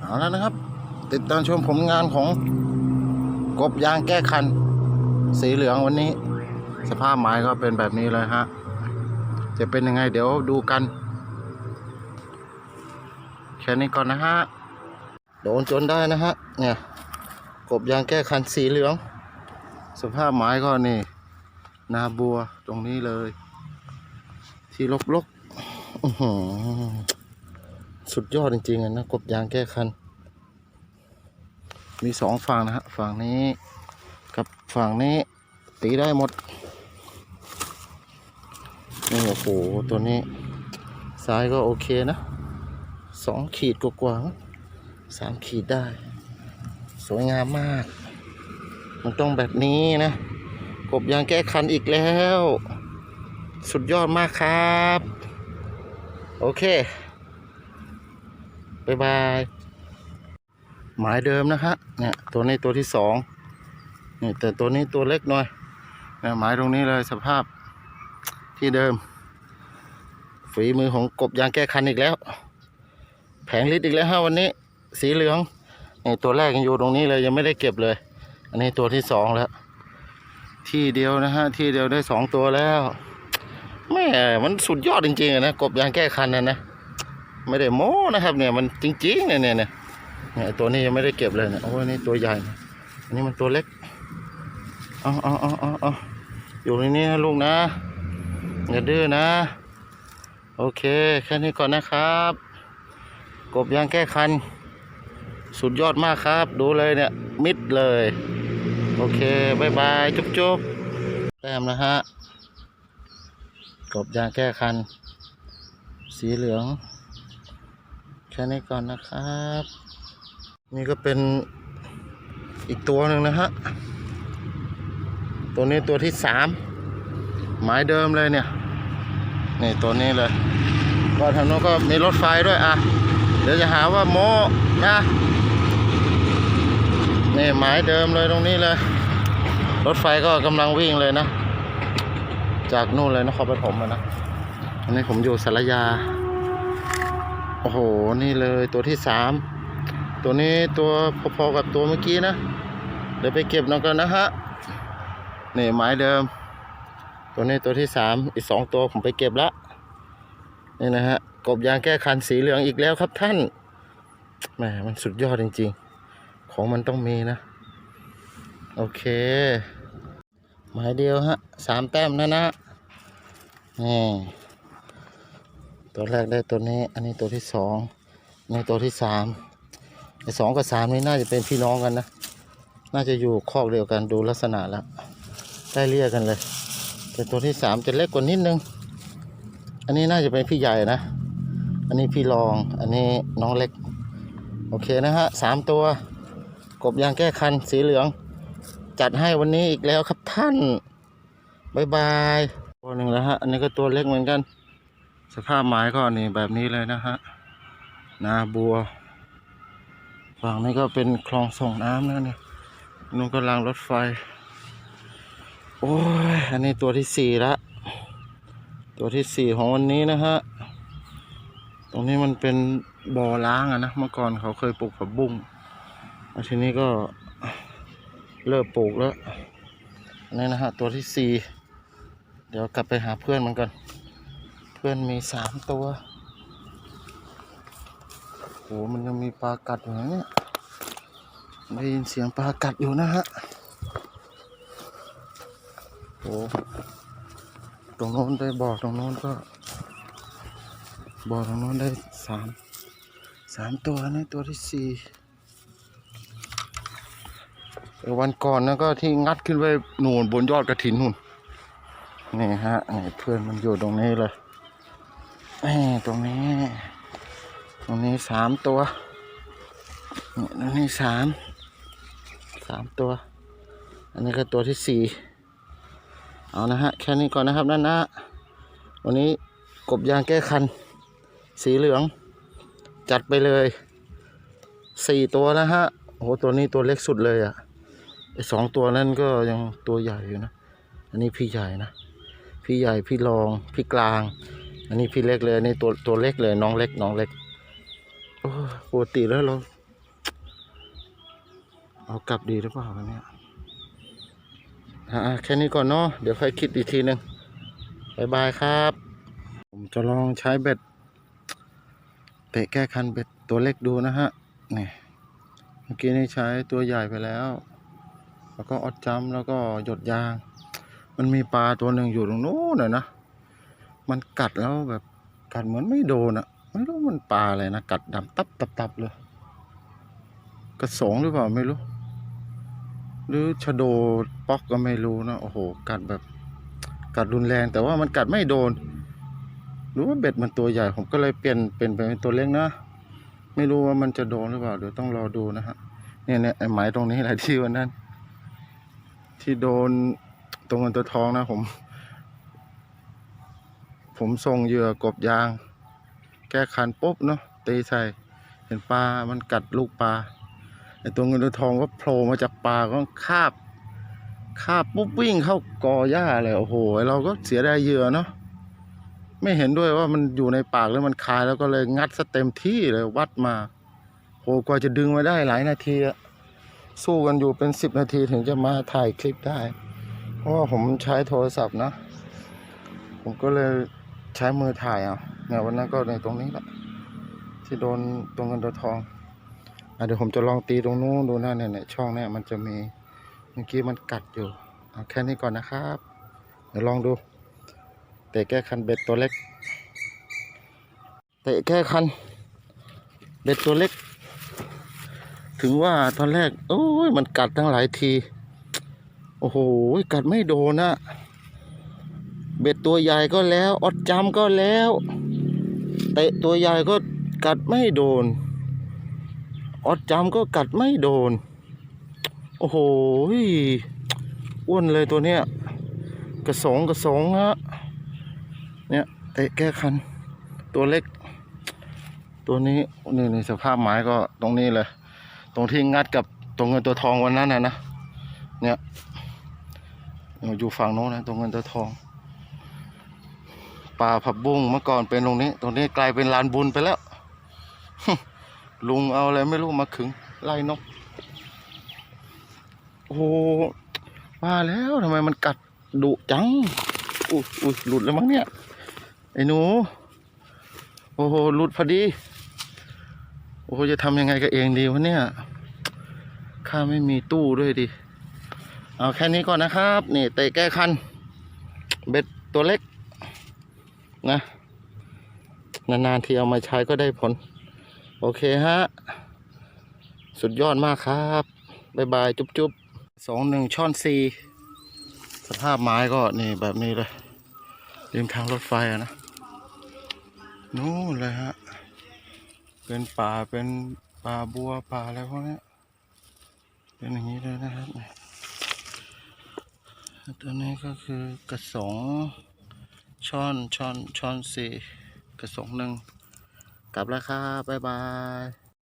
เอาแล้วนะครับ ติดตามชมผลงานของกบยางแก้คัน สีเหลืองวันนี้ สภาพไม้ก็เป็นแบบนี้เลยฮะ จะเป็นยังไงเดี๋ยวดูกันแค่นี้ก่อนนะฮะ โดนจนได้นะฮะ เนี่ย กบยางแก้คันสีเหลือง สภาพไม้ก็นี่ นาบัวตรงนี้เลย ที่ลกๆอือหือ สุดยอดจริงๆนะกบยางแก้คัน มีสองฝั่งนะฮะฝั่งนี้กับฝั่งนี้ตีได้หมด นี่โอ้โหตัวนี้ ซ้ายก็โอเคนะสองขีดกว่าๆมั้งสามขีดได้ สวยงามมาก มันต้องแบบนี้นะ กบยางแก้คันอีกแล้ว สุดยอดมากครับ โอเค บ๊ายบาย หมายเดิมนะฮะเนี่ยตัวนี้ตัวที่สองนี่แต่ตัวนี้ตัวเล็กหน่อยเนี่ยหมายตรงนี้เลยสภาพที่เดิม ฝีมือของกบยางแก้คันอีกแล้ว แผงลิตรอีกแล้วฮะวันนี้ สีเหลืองนี่ตัวแรกยังอยู่ตรงนี้เลยยังไม่ได้เก็บเลย อันนี้ตัวที่สองแล้ว ที่เดียวนะฮะที่เดียวได้สองตัวแล้วแม่มันสุดยอดจริงๆนะกบยางแก้คันนะนะ ไม่ได้โม้นะครับ เนี่ยมันจริงๆเนี่ยเนี่ยเนี่ยเนี่ยตัวนี้ยังไม่ได้เก็บเลยเนี่ยโอ้ยนี่ตัวใหญ่นะอันนี้มันตัวเล็กเอาเอาเอาเอาเอาอยู่ในนี้นะลูกนะอย่าดื้อนะ โอเค แค่นี้ก่อนนะครับ กบยางแก้คัน สุดยอดมากครับ ดูเลยเนี่ย มิดเลย โอเคบายบายจุ๊บจุ๊บแต้มนะฮะกบยางแก้คัน สีเหลือง ค่นี้ก่อนนะครับ นี่ก็เป็นอีกตัวหนึ่งนะฮะ ตัวนี้ตัวที่สามหมายเดิมเลยเนี่ย นี่ตัวนี้เลย ก็ทางโน้นก็มีรถไฟด้วยอะ เดี๋ยวจะหาว่าโมนะนี่หมายเดิมเลยตรงนี้เลย รถไฟก็กำลังวิ่งเลยนะ จากนู่นเลยนครปฐมนะอันนี้ผมอยู่สารยา โอ้โห นี่เลยตัวที่สาม ตัวนี้ตัวพอๆกับตัวเมื่อกี้นะ เดี๋ยวไปเก็บหนอยกันนะฮะ นี่หมายเดิม ตัวนี้ตัวที่สาม อีกสองตัวผมไปเก็บละนี่นะฮะ กบยางแก้คันสีเหลืองอีกแล้วครับท่าน แหม มันสุดยอดจริงๆ ของมันต้องมีนะ โอเค หมายเดียวฮะ สามแต้มนะนะนี่ ตัวแรกได้ตัวนี้ อันนี้ตัวที่สองในตัวที่สามไอ้สองกับสามนี่น่าจะเป็นพี่น้องกันนะ น่าจะอยู่คอกเดียวกันดูลักษณะแล้วได้เรียกกันเลย แต่ตัวที่สามจะเล็กกว่านิดนึง อันนี้น่าจะเป็นพี่ใหญ่นะ อันนี้พี่รอง อันนี้น้องเล็ก โอเคนะฮะสามตัว กบยางแก้คันสีเหลือง จัดให้วันนี้อีกแล้วครับท่านบายบายตัวหนึ่งแล้วฮะ อันนี้ก็ตัวเล็กเหมือนกัน สภาพไม้ก็นี่แบบนี้เลยนะฮะนาบัว ฝั่งนี้ก็เป็นคลองส่งน้ำนะเนี่ยนู่นก็รางรถไฟ โอ้ย อันนี้ตัวที่สี่ละ ตัวที่สี่ของวันนี้นะฮะ ตรงนี้มันเป็นบ่อล้างอะนะ เมื่อก่อนเขาเคยปลูกผักบุ้งแล้วทีนี้ก็เลิกปลูกแล้วนนี้นะฮะ ตัวที่สี่ เดี๋ยวกลับไปหาเพื่อนมันก่อน เพื่อนมีสามตัวโหมันยังมีปลากัดอยู่นะเนี่ยได้ยินเสียงปลากัดอยู่นะฮะโหตรงโน้นได้บ่อตรงโน้นก็บ่อตรงโน้นได้สามสามตัวนี่ตัวที่สี่วันก่อนนะก็ที่งัดขึ้นไปหนูนบนยอดกระถินนู่นนี่ฮะนี่เพื่อนมันอยู่ตรงนี้เลย ตรงนี้ ตรงนี้สามตัวนี่ตรงนี้สามสามตัว อันนี้ก็ตัวที่สี่เอานะฮะ แค่นี้ก่อนนะครับนั่นนะวันนี้กบยางแก้คัน สีเหลือง จัดไปเลยสี่ตัวนะฮะโอ้โหตัวนี้ตัวเล็กสุดเลยอะ่ะไอสองตัวนั้นก็ยังตัวใหญ่อยู่นะ อันนี้พี่ใหญ่นะ พี่ใหญ่พี่รอง พี่กลาง อันนี้พี่เล็กเลยนนี้ตัวตัวเล็กเลย น้องเล็ก น้องเล็กโอ้ยปกติแล้วเรา เอากลับดีหรือเปล่าวันเนี้ยแค่นี้ก่อนเนาะเดี๋ยวค่อยคิดอีกทีหนึ่งบายบายครับ ผมจะลองใช้เบ็ดเตะแก้คันเบ็ดตัวเล็กดูนะฮะนี่เมื่อกี้นี่ใช้ตัวใหญ่ไปแล้ว แล้วก็ออดจัมป์แล้วก็หยดยาง มันมีปลาตัวหนึ่งอยู่ตรงนู้นน่ะนะ มันกัดแล้วแบบกัดเหมือนไม่โดนอะไม่รู้มันปลาอะไรนะกัดดำตับตับตับเลยกระสงหรือเปล่าไม่รู้ หรือชะโดป๊อกก็ไม่รู้นะโอ้โห กัดแบบกัดรุนแรง แต่ว่ามันกัดไม่โดนหรือว่าเบ็ดมันตัวใหญ่ผมก็เลยเปลี่ยนเป็นเป็นตัวเล็กนะไม่รู้ว่ามันจะโดนหรือเปล่าเดี๋ยวต้องรอดูนะฮะเนี่ยเนี่ยไอ้หมายตรงนี้แหละที่วันนั้น ที่โดนตรงเงินตัวทองนะผม ผมส่งเหยื่อกบยาง แก้คันปุ๊บเนาะตีใส่เห็นปลา มันกัดลูกปลาไอตัวเงินตัวทองก็โผล่มาจากปลาก็คาบคาบปุ๊บวิ่งเข้ากอหญ้าเลยโอ้โหเราก็เสียดายเหยื่อเนาะไม่เห็นด้วยว่ามันอยู่ในปากแล้วมันคายแล้วก็เลยงัดซะเต็มที่เลยวัดมาโหกว่าจะดึงมาได้หลายนาทีอะสู้กันอยู่เป็นสิบนาทีถึงจะมาถ่ายคลิปได้ เพราะว่าผมใช้โทรศัพท์นะ ผมก็เลย ใช้มือถ่ายเอาเนี่ยวันนั้นก็ในตรงนี้แหละที่โดนตรงเงินตัวทองอเดี๋ยวผมจะลองตีตรงนู้นดูนะเนี่ยเนี่ยช่องเนี่ยมันจะมีเมื่อกี้มันกัดอยู่เอาแค่นี้ก่อนนะครับ เดี๋ยวลองดู เตะแก้คันเบ็ดตัวเล็ก เตะแก้คันเบ็ดตัวเล็ก ถึงว่าตอนแรกโอ้ยมันกัดทั้งหลายที โอ้โห กัดไม่โดนนะ เบ็ดตัวใหญ่ก็แล้วอดจำก็แล้วเตะตัวใหญ่ก็กัดไม่โดน อดจำก็กัดไม่โดน โอ้โหอ้วนเลยตัวเนี้ยกระสงกระสงฮะเนี่ยเตะแก้คัน ตัวเล็ก ตัวนี้นี่ในสภาพไม้ก็ตรงนี้เลย ตรงที่งัดกับตรงเงินตัวทองวันนั้นนะนะเนี่ยอยู่ฝั่งโน้นนะตรงเงินตัวทอง ป่าผับบุ้งเมื่อก่อนเป็นตรงนี้ ตรงนี้กลายเป็นลานบุญไปแล้ว ลุงเอาอะไรไม่รู้มาขึงไล่นก โอ้โหว่าแล้วทำไมมันกัดดุจังอุ้ยอุ้ยหลุดแล้วมั้งเนี่ย ไอ้หนู โอ้โหหลุดพอดี โอ้โหจะทำยังไงกับเองดีวะเนี่ยข้าไม่มีตู้ด้วยดิ เอาแค่นี้ก่อนนะครับ นี่เตะแก้คัน เบ็ดตัวเล็ก นะ นานๆทีเอามาใช้ก็ได้ผล โอเคฮะ สุดยอดมากครับบ๊ายบายจุ๊บๆสองหนึ่งช่อนซีสภาพไม้ก็นี่แบบนี้เลยริมทางรถไฟอะนะนู่นเลยฮะ เป็นป่าเป็นป่าบัวป่าอะไรพวกนี้เป็นอย่างนี้เลยนะครับตัวนี้ก็คือกระสง ช้อนช้อนช้อนสี่กระสงหนึ่งกลับแล้วครับบ๊ายบาย